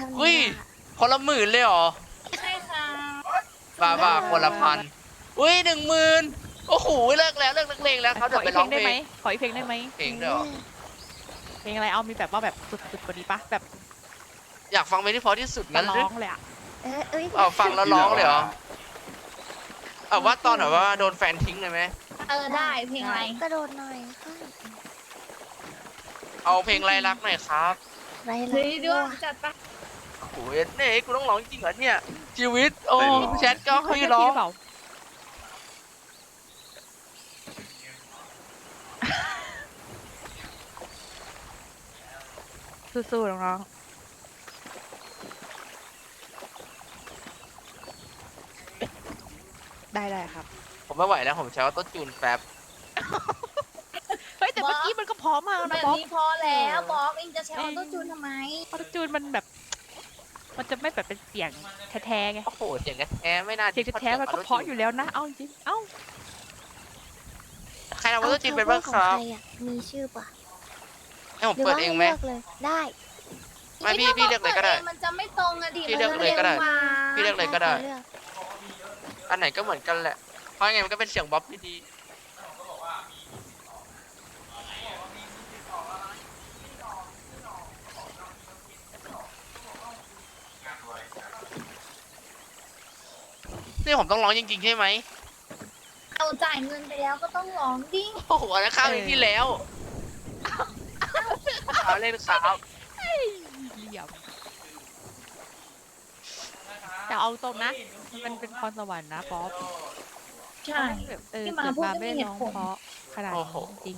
ทำอุ้ยนี้อะคนละหมื่นเลยเหรอใช่ค่ะบ้าบ้าคนละพันอุ้ยหนึ่งหมื่นโอ้โหเลิกแล้วเลิกนักเลงแล้วเขาขเดี๋อยวไปอีกเพร้ลองงเพได้ลไหมงขออีกเพลงได้ไหมเพลงด้วยเหรอเพลงอะไรเอามีแบบว่าแบบสุดๆกว่านี้ปะแบบอยากฟังเพลงที่เพราะที่สุดจะงั้นหร้รือองเลยอะเออเอ้ยเอาฟังแล้วร้องเลยเหรอเอาว่าตอนแบบว่าโดนแฟนทิ้งเลยไหมเออได้เพลงอะไรกระโดดหน่อยค่ะเอาเพลงไรรักหน่อยครับไรเฮ้ล่ะยด้วยจัดไป โอ้โหเนี่ยกูต้องร้องจริงเหรอเนี่ย ชีวิต โอ้แชทก็เขาให้จะร้อพี่งหรือเปล่าสู้ๆน้องๆได้ได้ครับ ผมไม่ไหวแล้วผมใช้ว่าต้นจูนแป๊บเฮ้ยแต่เมื่อกี้มันก็พร้อมมากแบนะบบอสนี้พอแล้วบอกเองจะใช้ออโต้จูนทำไมออโตจูนมันแบบ มันจะไม่แบบเป็นเสียงแท้ๆไง โอ้โหเสียงแท้ๆไม่น่าเสียงแท้ๆมันก็เพราะอยู่แล้วนะ เอาจริงๆเอ้าใครทำว่าต้นจูนเป็นบ้างครับเอ cover ของใอะมีชื่อปะให้ผมเปิดเองไหมรืว่าลืกเลย ได้ ไม่พี่พี่เลือกเลยก็ได้ มันจะไม่ตรงอะดิพี่เลือกเลยก็ได้มันจะพี่เลือกเลยก็ได้เลือกอันไหนก็เหมือนกันแหละ เพราะยังไงมันก็เป็นเสียงบ๊อบที่ดี นี่ผมต้องร้องจริงๆใช่ไหมเอาจ่ายเงินไปแล้วก็ต้องร้องดิโอ้โหอันนั้นข้าวเพลงที่แล้วเอาเล่นครับเหลี่ยมแต่เอาตรงนะ มันเป็นพรสวรรค์นะป๊อปใช่แบบเออที่มาเกิดพูดมาไม่ไม่มีได้เหตุร้องผลเพราะขนาดโอ้นี้โหจริง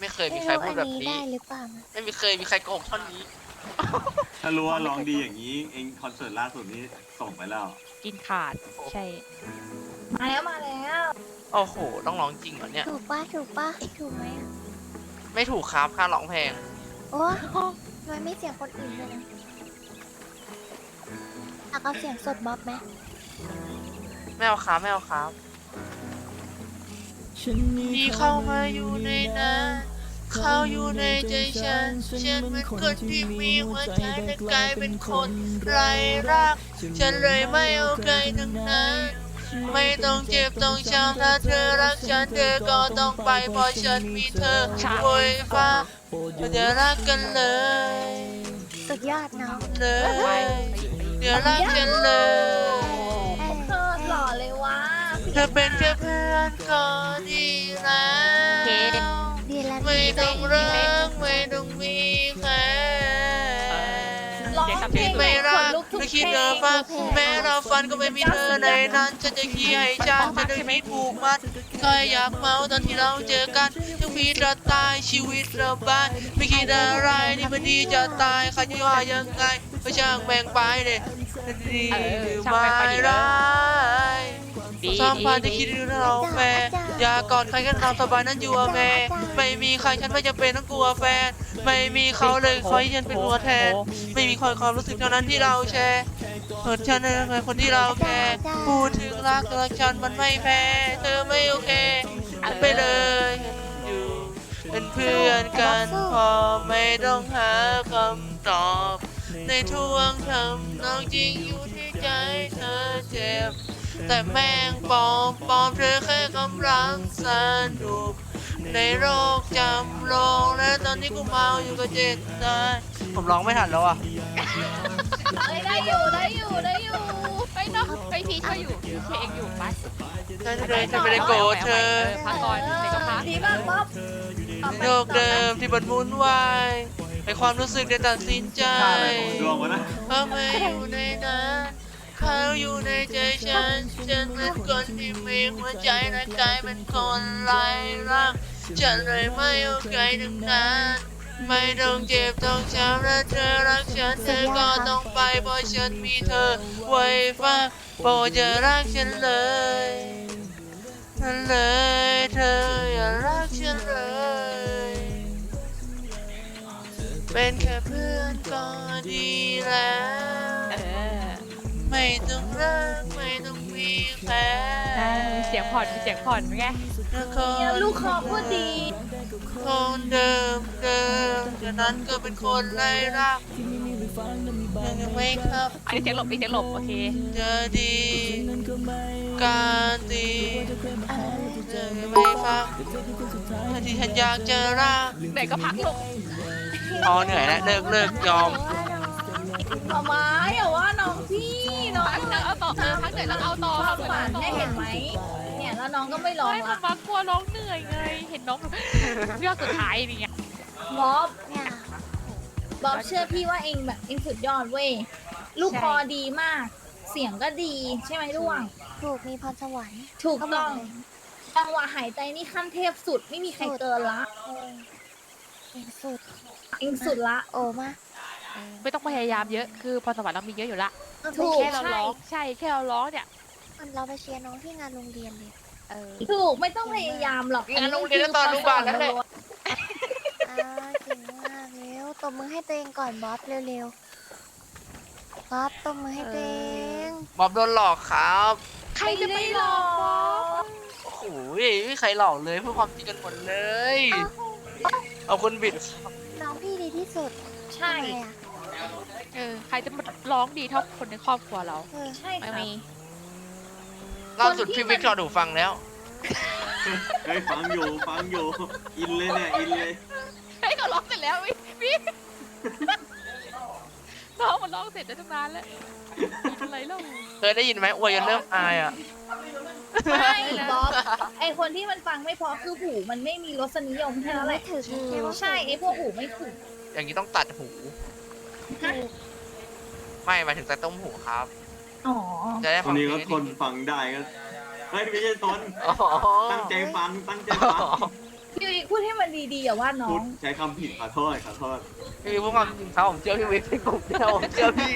ไม่เคยมีไม่ใครรู้พูอัดนแบบนี้นี้ได้หรือเปล่านะไม่มีเคยมีใครโกหกเท่านี้ ถ้ารู้ว่าร้องดีอย่างนี้ เองคอนเสิร์ตล่าสุดนี้ส่งไปแล้ว กินขาด ใช่ มาแล้วมาแล้วโอ้โห ต้องร้องจริงเหรอเนี่ย ถูกปะถูกปะถูกไหมอะไม่ถูกครับค่าร้องแพงโอ้ทำไมไม่เสียงคนอื่นเลยนะอยากเอาเสียงสดบ๊อบไหมไม่เอาครับไม่เอาครับที่เข้ามาอยู่ในนั้น เขาอยู่ในใจฉันฉันเหมือนคนที่มีหัวใจแต่กลายเป็นคนไร้รัก ฉันเลยไม่เอาใครทั้งนั้น ไม่ต้องเจ็บต้องช้ำถ้าเธอรักฉันเธอก็ต้องไปเพราะฉันมีเธอโวยฟ้าเราจะรักกันเลยสุดยอดน้องเลยเดี๋ยวรักฉันเลยเธอหล่อเลยวะเธอเป็นแค่เพื่อนก็ดีแล้ว ไม่ต้องรักไม่ต้องมีแค่ร้องเพลงไม่ขรันกลุกทุกไม่เพคิดลเธองฟังแม้เราฝันก็ไม่มีเธอในนั้นฉันจะขี้ให้ฉันฉันจะมีถูกมัดก็อยากเมาตอนที่เราเจอกันยังมีจะตายชีวิตเราบ้านไม่คิดอะไรนี่มันดีจะตายใครจะว่ายังไงก็ช่างแบ่งไปเลยดีหรือไม่ร้ายดีสัมพันธ์ที่คิดถึงเราแฟน อย่ากอดใครกันตามสบายนั้นอยู่อะแม่ไม่มีใครฉันไม่จำเป็นต้องกลัวแฟน ไม่มีเขาเลยขอให้ฉันเป็นตัวแทน ไม่มีคนความรู้สึกเท่านั้นที่เราแชร์เหิดฉันเป็นคนที่เราแคร์พูดถึงรักรักฉันมันไม่แพ้เธอไม่โอเคไปเลยอยู่เป็นเพื่อนกันพอไม่ต้องหาคำตอบ ในทวงทำน้องจริงอยู่ที่ใจเธอเจ็บ แต่แม่งปลอมปลอมเธอแค่กำลังสนุก ในโรคจำลองและตอนนี้กูเมาอยู่กับเจ็ดตายผมร้องไม่ทันแล้วอะเอ้ยได้อยู่ได้อยู่ได้อยู่ไปเนาะไปพี่ช่วยอยู่พี่ช่วยเองอยู่ไปฉันจะได้ฉันไม่ได้โกรธเธอพักก่อนเด็กก็พักดีมากป๊อปในโลกเดิมที่มันวุ่นวายในความรู้สึกได้ตัดสินใจค่าอะไรของดวงวะนะเขาไม่อยู่ในนั้น เขาอยู่ในใจฉันฉันเป็นคนที่มีหัวใจและกลายเป็นคนไร้รักฉันเลยไม่เอาใครทั้งนั้นไม่ต้องเจ็บต้องช้ำและเธอรักฉันเธอก็ต้องไปเพราะฉันมีเธอไว้ฟังโปรดอย่ารักฉันเลยนั่นเลยเธออย่ารักฉันเลย เป็นแค่เพื่อนก็ดีแล้ว ต้องรักไม่ต้องมีแฟนมีเสียงผ่อนมีเสียงผ่อนไหมไงแล้วคเนี่ยลูกคอพูดดี คนเดิมเดิมจากนั้นก็เป็นคนไร้รักยังไม่ครับอันนี้เสียงหลบนี่เสียงหลบโอเคเจอดี การดีเจอไม่ฟังทันทีฉันอยากเจอร่างไหนื่อยก็พักลงพอเหนื่อยแล้วเลิกเลิกยอม ทำไมอย่าว่าน้องพี่ พักเดี๋ยวเอาต่อเออพักเดี๋ยวเราเอาต่อความเอาฝันต่อได้เห็นไหมเนี่ยแล้วน้องก็ไม่ร้องไม่ละทำมากลัวร้องเหนื่อยไงเห็นน้องแบบเรื่องสุดท้ายนี่ไงบ๊อบเนี่ยบ๊อบเชื่อพี่ว่าเองแบบเองสุดยอดเว้ยลูกคอดีมาก เสียงก็ดีใช่ไหมด้วงถูกมีพรสวรรค์ถูกเขาบต้ออกงเลยจังหวะหายใจนี่ขั้นเทพสุดไม่มีใครเกินละเออเก่งสุดเองสุดละ โอมา ไม่ต้องพยายามเยอะคือพรสวรรค์เรามีเยอะอยู่ละถูก แค่เราร้องใช่แค่เราร้องเนี่ยมันเราไปเชียร์น้องที่งานโรงเรียนเลยเออถูกไม่ต้องพยายามหรอกงานโรงเรียนแล้วตอนอนุบาลแล้วแหละ อ่าเก่งมากเร็วตบมือให้ตัวเองก่อนบ๊อบเร็วๆบ๊อบตบมือให้ตัวเองบอบโดนหลอกครับใครจะไปหรอก โอ้โหไม่มีใครหลอกเลยพูดความจริงกันหมดเลย เอาคนบิด น้องพี่ดีที่สุดใช่ ทำไมอะ เออใครจะมาร้องดีเท่าคนในครอบครัวเราเออใช่คไม่รับ มี ล่าสุดพี่วิกรอดูฟังแล้ว เฮ้ยฟังอยู่ฟังอยู่อินเลยเนี่ยอินเลยเฮ้ยเขาร้องเสร็จแล้ววิวิน้องมันร้องเสร็จได้ตั้งนานแล้วมีอะไรเล่าเคยได้ยินไหมอวยจนเริ่มอายอะ ไม่บ๊อบไอคนที่มันฟังไม่พอคือหูมันไม่มีรสนิยมแค่นั้นแหไม่ละถึงใช่ไหมใช่ไอพวกหูไม่ถึงอย่างนี้ต้องตัดหู ไม่หมายถึงตัดต้มหูครับ อ๋อ จะได้คฟันงนี้เพลก็งทนฟังได้ก็เฮ้ยไม่ใช่ทนอ๋อตั้งใจฟังตั้งใจฟังพี่วิพูดให้มันดีๆอย่าว่าน้อพูดง ใช้คำผิดขอโทษขอโทษพี่พูดความจริงครับผมเชื่อพี่วิกที่กลุ่มเดียวผมเชื่อพี่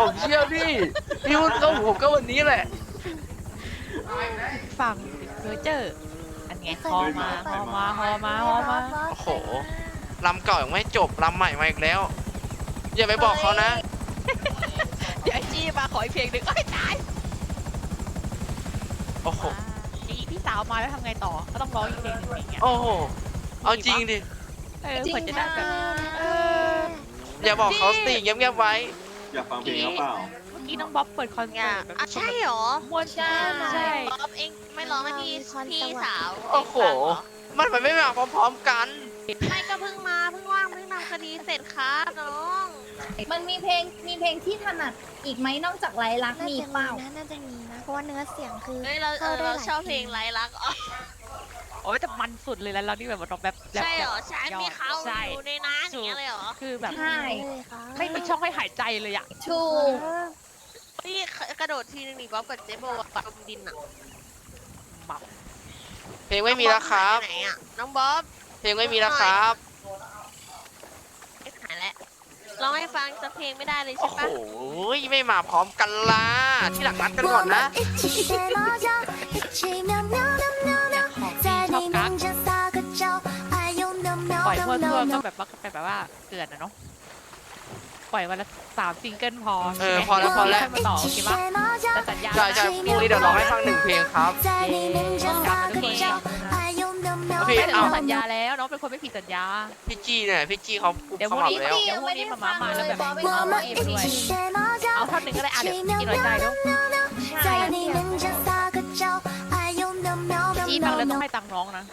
ผมเชื่อพี่พี่พูดก็ผมก็วันนี้แหละฟังเพอเจอร์อันไงฮอมาฮอมาฮอมาฮอมาโอ้โหลำเก่ายังไม่จบลำใหม่มาอีกแล้ว อย่าไปบอกเขานะ เดี๋ยวไอจี้มาขออีกเพลงหนึ่งเอ้ยตายโอ้โหนี่พี่สาวมาแล้วทำไงต่อ ก็ต้องร้องอีกเพลงหนึ่งอย่างเงี้ย โอ้โห เอาจริงดิ เออจริงเผื่อจะได้แบบเอออย่าบอกเขาสิเงียบๆไว้ อยากฟังเพลงเขาเปล่า เมื่อกี้น้องบ๊อบเปิดคอนเสิร์ตแบบอะใช่เหรอม้วนใช่ ใช่ บ๊อบเองไม่ร้องให้พี่พี่สาวโอ้โห มันมันไม่มาพร้อมๆกัน ไม่ก็เพิ่งมาเพิ่งว่างเพิ่งทำคดีเสร็จครับน้อง มันมีเพลงมีเพลงที่ถนัดอีกไหมนอกจากไรลักน่ามีจะเปมีล่า นะน่าจะมีนะเพราะว่าเนื้อเสียงคือเฮ้ยเราเอเข้าอได้เราหลายชอบเพลงไรลักอ๋อโอ้ยแต่มันสุดเลยแล้วเรานี่แบบร้องแบบแบบใช่เหรอใช่ยอดมีเขาใช่อยู่ในน้ำอย่างเงี้ยเลยเหรอคือแบบใช่ เลยค่ะไม่มีช่องให้หายใจเลยอะถูกเออพี่กระโดดทีนึงนี่บ๊อบกับเจ๊โบอะจมดินอะแบบเพลงไม่มีแล้วครับ น้องบ๊อบหายไปไหนอะน้องบ๊อบเพลงไม่มีแล้วครับหายแล้ว ร้องให้ฟังสักเพลงไม่ได้เลยใช่ปะโหปะไม่มาพร้อมกันละที่หลักนัดกันก่อนนะ ปล่อยทั่วทั่วๆก็แบบว่าแบบว่าเกิดนะเนาะปล่อยวันละสามซิงเกิลพอเออพอแล้วพอแล้ว ค่ยมาต่อโอเคปะจะสัญญาใช่ใช่พรุ่งนี้เดี๋ยวร้องให้ฟังหนึ่งเพลงครับ กลับมาทุกคน 呦喵喵 พี่ ไม่ 喵 น้อง 喵 สัญญา 喵。 แล้วน้องเป็นคนไม่ผิดสัญญา พี่จี้เนี่ย พี่จี้เขาปุบ เดี๋ยว สมัคร พรุ่งนี้ แล้ว พี่ยังไม่ได้ฟังเลยบ๊อบไปร้อง 我们 เอง 一 ด้วย 起学猫叫 เอา，ท่อนหนึ่งก็ได้อ่ะ 一 เดี๋ยว 起 พี่ 喵 น้อยใจ 喵 เนาะ 喵喵， ใช่ 在你面前撒个娇，哎呦喵喵喵 จี้ฟัง 喵 แล้วต้อง 喵。 ให้ตังค์น้องนะ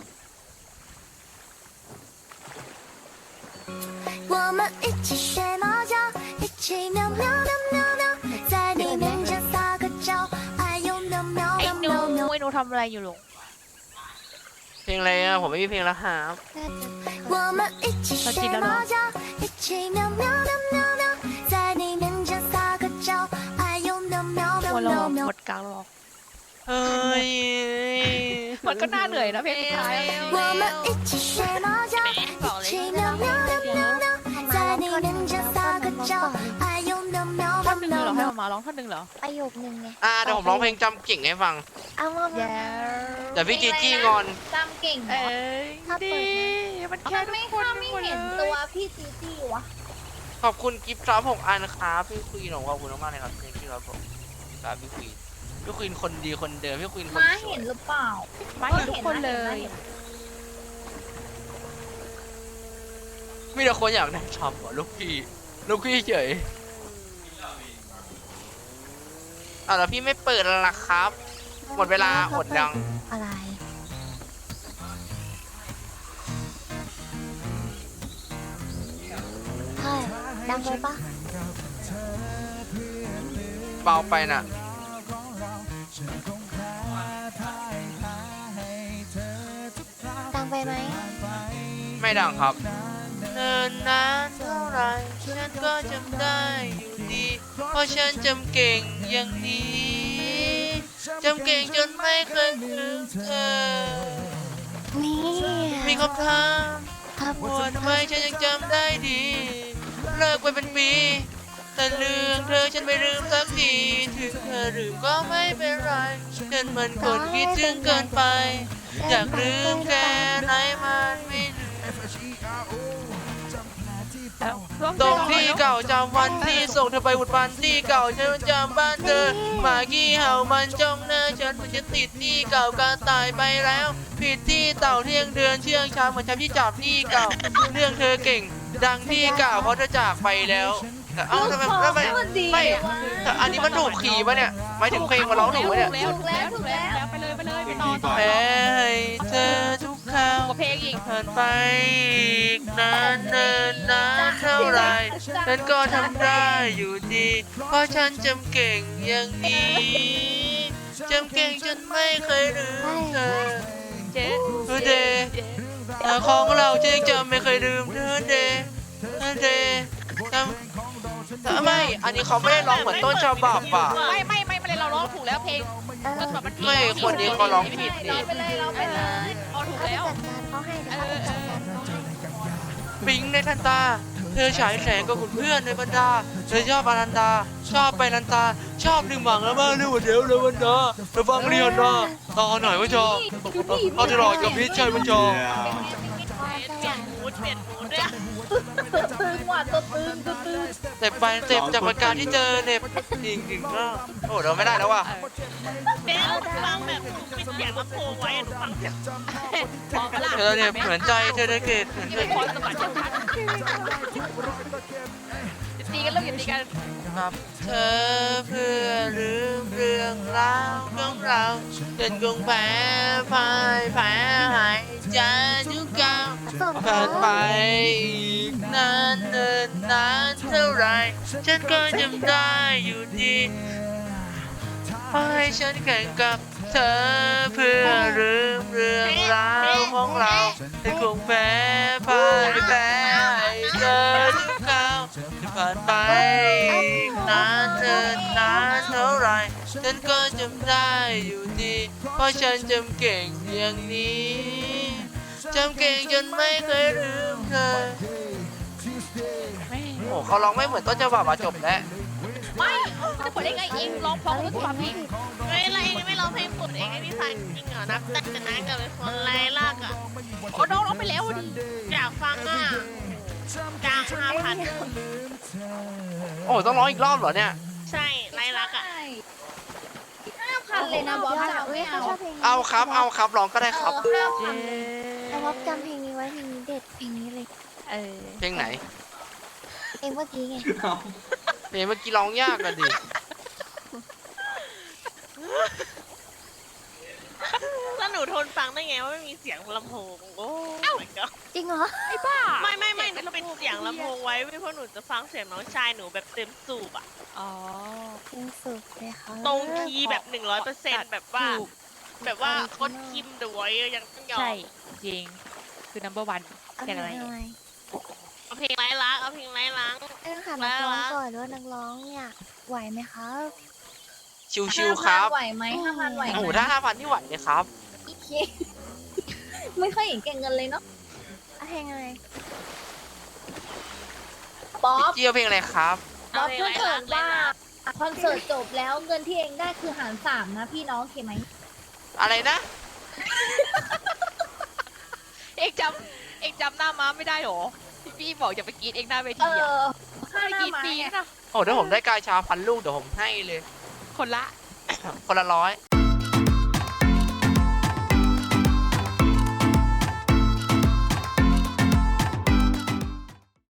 我们一起学猫叫，一起喵喵喵喵喵，在你面前撒个娇，哎呦喵喵 ไอ้ 喵 หนู 喵喵。 ไอ้หนูทำอะไรอยู่ลุง เพ ลงอะไรอ่ะ ผมไม่มีเพลงแล้วครับ 我们一起学猫叫，一起喵喵喵喵喵，在你面前撒个娇，哎呦喵喵 หัว 喵 เราะ 喵 หม 喵。 ดกลางหรอก เฮ้ย มันก็น่าเหนื่อยนะเพลงสุดท้ายอะ 我们一起学猫叫，一起喵喵喵喵喵， อ。ร้องท่อนหนึ่งเหรอ ประโยคนึงไงอ่าเดี๋ยวผมร้องเพลงจำเก่งให้ฟังเอามามา เดี๋ยวพี่จีจี้งอน จำเก่งเหรเอ้อยดีมันแค่มันทุไม่กคนข้าไม่เห็นตัวพี่จีจี้วะขอบคุณกิฟต์ซับหกอันครับพี่ควีนขอบคุณมากๆเลยครับพี่ที่รับผมครับพี่ควีนพี่ควีนคนดีคนเดิมพี่ควีนคนม้าสวเห็ยนหรือเปล่ามาเห็นทุกคนเลยมีแต่คนอยากได้ทำเหรอลูกพี่ลูกพี่เฉย อะแล้วพี่ไม่เปิดแล้วล่ะครับ หมดเวลาอดยัง อะไรใช่ดังไปปะเบาไปน่ะ ดังไปไหมไม่ดังครับ เนินนานเท่าไหรฉันก็จำได้อยู่ดี เพราะฉันจำเก่งอย่างนี้จำเก่งจนไม่เคยลืมเธอนี่มีคำถามครับว่าทำไมฉันยังจำได้ดี เลิกไปเป็นปี แต่เรื่องเธอฉันไม่ลืมสักทีถึงเธอลืมก็ไม่เป็นไรฉันมันคนคิดถึงเกินไป อยากลืมแค่ไหนมันไม่ ตรงที่เก่าจำวันที่ส่งเธอไปอุดฟันที่เก่าฉันจำบ้านเธอหมากี้เห่ามันจ้องหน้าฉันเหมือนจะติดที่เก่ากรตายไปแล้ว ผิดที่เต่าเที่ยงเดือนเชื่องช้าเหมือนฉันที่จับที่เก่า เรื่องเธอเก่ง ดังที่เก่าเพราะเธอจากไปแล้วแต่เอ้าทำไมทำไมไม่แต่อันนี้มันถูกขี่ปะเนี่ยหมายถึงเพลงมาร้องถูกปะเนี่ยถูกแล้วถูกแล้วไปเลยไปเลยไปต่อต่อแพ้เธอ ทุกคราเพลงอีกผ่านไปอีกนานเนินนานเท่าไหรฉันก็ทำได้อยู่ดี เพราะฉันจำเก่งอย่างนี้จำเก่งจนไม่เคยลืมเธอเจ๊เธอเดย์แต่ของเราเจริงจำไม่เคยลืมเธอเดย์เธอเดย์จำแต่ไม่ อันนี้เขาไม่ได้ร้องเหมือนต้นฉบับอะ ไม่ไม่ไม่ไม่เลยเราร้องถูกแล้วเพลงต้นฉบับมันผิดไม่คนนี้เขาร้องผิดเรานี่ไปเลยเราไปเลย เอาถูกเขาไปแล้ว จัดการเขาให้เดี๋ยวเขาไปจัดการเขาให้ปิ๊งในทันตา เธอฉายแสงกับคุณเพื่อนในบรรดา เธอชอบอนันดา ชอบไปนันตา ชอบดึงหวังแล้วบ้างเรื่องเดี๋ยวเลยวันดาเธอฟังเรียนนะตอนไหนวะจอเอาที่รอกับพิชชัยมันจอเย้มูด เปลี่ยนมูดด้วยตัวตึงว่ะตัวตึงตัวตึงเจ็บไปเจ็บจากประการที่เจอเน็บจริงจริงก็โอ้เราไม่ได้แล้วว่ะเบลฟังแบบหนูปิดเสียงลำโพงไว้อะหนูฟังเสียงเธอเนี่ยเหมือนใจเธอได้เกตเหมือนใจพรสวรรค์ชัดตีกันลูกอย่าตีกันครับเธอเพื่อลืมเรื่องราวของเราจนคงแพ้พ่า ผ่านไปอีกนานเนินนานเท่าไร ฉันก็จำได้อยู่ดีขอให้ฉันแข่งกับเธอเพื่อลืมเรื่องราวของเราฉันคงแพ้พ่ายแพ้ให้เธอทุกคราวที่ผ่านไปอีกนานเนินนานเท่าไร ฉันก็จำได้อยู่ดี เพราะฉันจำเก่งอย่างนี้ จำเก่งจนไม่เคยลืมเธอไม่โอ้เขาร้องไม่เหมือนต้นฉบับอะจบแล้วไม่จะปล่อยได้ไงเองร้องเพราะต้นฉบับเองเฮ้ยอะไรเองไม่ร้องเพลงปวดเองไม่มีฟังจริงเหรอนับแต่จะนั่งกับเป็นคนไร้ลากอะโอ้น้องร้องไปแล้วดิอยากฟังอะจ้างห้าพันโอ้ต้องร้องอีกรอบเหรอเนี่ย ใช่ไร้ลักอะห้าพันเลยนะบอสจะไม่เอาชอบเพลงนี้เอาครับเอาครับร้องก็ได้ครับเออห้าพัน แต่ว่าจำเพลงนี้ไว้เพลงนี้เด็ดเพลงนี้เลย เออเพลงไหนเองเมื่อกี้ไงเอาเพลงเมื่อกี้ร้องยากกันดิแล้วหนูทนฟังได้ไงว่าไม่มีเสียงลำโพงโอ้ my god จริงเหรอไอ้บ้าไม่ไม่ไม่หนูปิดเสียงลำโพงไว้เว้ยเพราะหนูจะฟังเสียงน้องชายหนูแบบเต็มสูบอะอ๋อ เพลงสุดเลยค่ะตรงคีย์แบบหนึ่งร้อยเปอร์เซ็นต์แบบว่าถูกแบบว่าคนคิมดวยยังต้องยอมใช่ จริง คือ number one เอาเพลงอะไรทำไมเอาเพลงไร้ลักเอาเพลงไร้ลักเรื่องค่ะนักร้องก่อนว่านักร้องเนี่ยไหวไหมครับชิวๆครับห้าพันไหวไหมห้าพันไหวไหมโอ้โหถ้าห้าพันที่ไหวเลยครับอีเคไม่ค่อยเห็นเก่งเงินเลยเนาะเอาเพลงอะไรป๊อพี่ปเจียวเพลงอะไรครับ ป๊อปถ้าเกิดว่าคอนเสิร์ตจบแล้วเงินที่เองได้คือหารสามนะพี่น้องโอเคไหมอะไรนะ เอกจำเอกจำหน้าม้าไม่ได้หรอที่พี่บอกอย่าไปกรีดเองหน้าเวเอทีอะอค่าไม่หน้ากรีดไม้ปีไงนะโอ้เดี๋ยวผมได้กายชาพันลูกเดี๋ยวผมให้เลย คนละ คนละร้อย